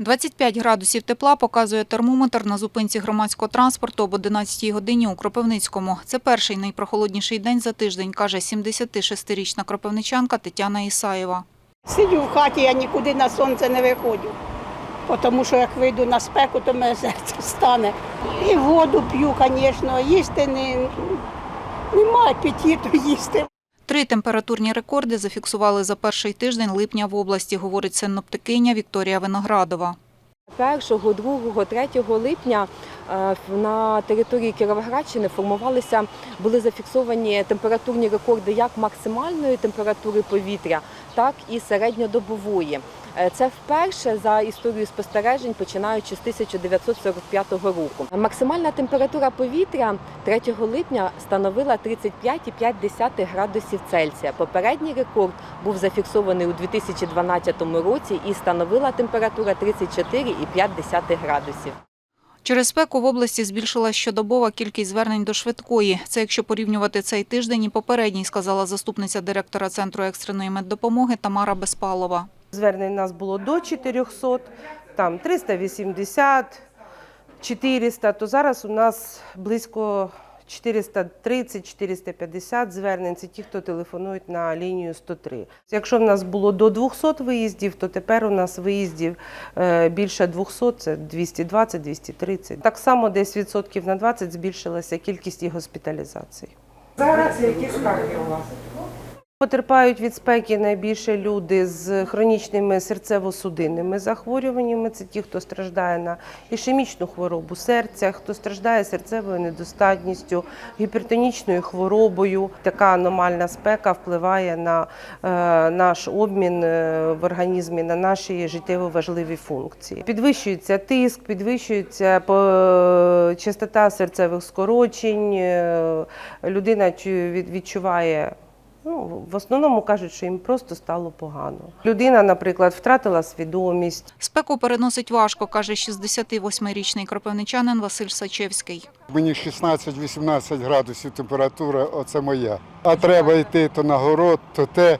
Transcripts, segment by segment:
25 градусів тепла показує термометр на зупинці громадського транспорту об 11 годині у Кропивницькому. Це перший найпрохолодніший день за тиждень, каже 76-річна кропивничанка Тетяна Ісаєва. Сидю в хаті, я нікуди на сонце не виходжу. Тому що як вийду на спеку, то мене серце стане. І воду п'ю, звісно, їсти не, немає апетиту їсти. Три температурні рекорди зафіксували за перший тиждень липня в області, говорить синоптикиня Вікторія Виноградова. 1, 2, 3 липня е, на території Кіровоградщини формувалися, були зафіксовані температурні рекорди як максимальної температури повітря, так і середньодобової. Е, Це вперше за історію спостережень, починаючи з 1945 року. Максимальна температура повітря 3 липня становила 35,5 градусів Цельсія. Попередній рекорд був зафіксований у 2012 році і становила температура 34,5 градусів. Через спеку в області збільшилась щодобова кількість звернень до швидкої. Це якщо порівнювати цей тиждень і попередній, сказала заступниця директора Центру екстреної меддопомоги Тамара Безпалова. Звернень нас було до 400, там 380, 400, то зараз у нас близько 430-450 звернень. Це ті, хто телефонують на лінію 103. Якщо в нас було до 200 виїздів, то тепер у нас виїздів е, більше 200, це 220-230. Так само десь відсотків на 20 збільшилася кількість і госпіталізацій. Зараз які скарги у вас? Потерпають від спеки найбільше люди з хронічними серцево-судинними захворюваннями. Це ті, хто страждає на ішемічну хворобу серця, хто страждає серцевою недостатністю, гіпертонічною хворобою. Така аномальна спека впливає на е, наш обмін е, в організмі, на наші життєво важливі функції. Підвищується тиск, підвищується по- частота серцевих скорочень. е, Людина чу- від- відчуває. Ну, в основному кажуть, що їм просто стало погано. Людина, наприклад, втратила свідомість. Спеку переносить важко, каже 68-річний кропивничанин Василь Сачевський. Мені 16-18 градусів температура, оце моя. А треба йти то на город, то те,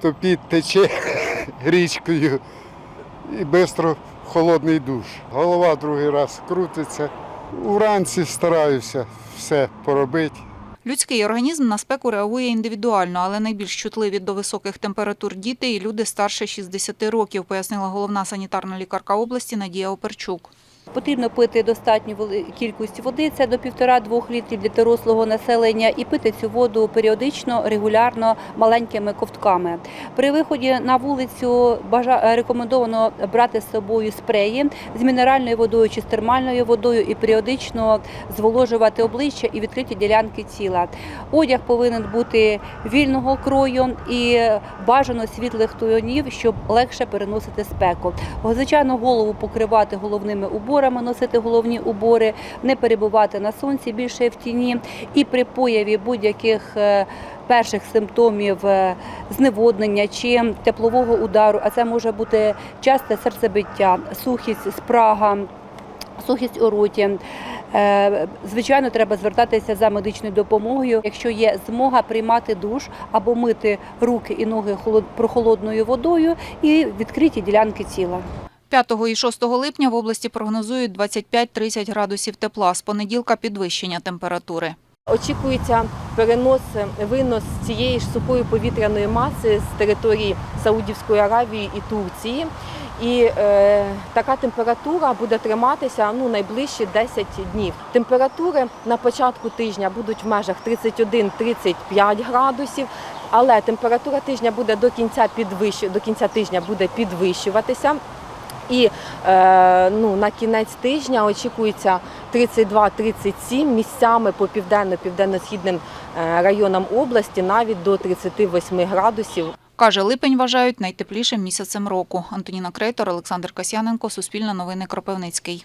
то під тече річкою і швидко холодний душ. Голова другий раз крутиться. Уранці стараюся все поробити. Людський організм на спеку реагує індивідуально, але найбільш чутливі до високих температур діти і люди старше 60 років, пояснила головна санітарна лікарка області Надія Оперчук. Потрібно пити достатню кількість води, це до 1,5-2 літрів для дорослого населення, і пити цю воду періодично, регулярно, маленькими ковтками. При виході на вулицю рекомендовано брати з собою спреї з мінеральною водою чи з термальною водою і періодично зволожувати обличчя і відкриті ділянки тіла. Одяг повинен бути вільного крою і бажано світлих тонів, щоб легше переносити спеку. Звичайно, голову покривати головними уборами, носити головні убори, не перебувати на сонці більше в тіні. І при появі будь-яких е, перших симптомів е, зневоднення чи теплового удару, а це може бути часте серцебиття, сухість, спрага. Сухість у роті. Е, Звичайно, треба звертатися за медичною допомогою. Якщо є змога приймати душ або мити руки і ноги холод- прохолодною водою і відкриті ділянки тіла. 5 і 6 липня в області прогнозують 25-30 градусів тепла. З понеділка підвищення температури. Очікується перенос, винос цієї ж сухої повітряної маси з території Саудівської Аравії і Турції. І е, така температура буде триматися ну, найближчі 10 днів. Температури на початку тижня будуть в межах 31-35 градусів, але температура тижня буде до кінця підвищу, до кінця тижня буде підвищуватися. І е, ну, на кінець тижня очікується 32-37 місцями по південно-південно-східним е, районам області навіть до 38 градусів. Каже, липень вважають найтеплішим місяцем року. Антоніна Крейтор, Олександр Касяненко, Суспільне новини Кропивницький.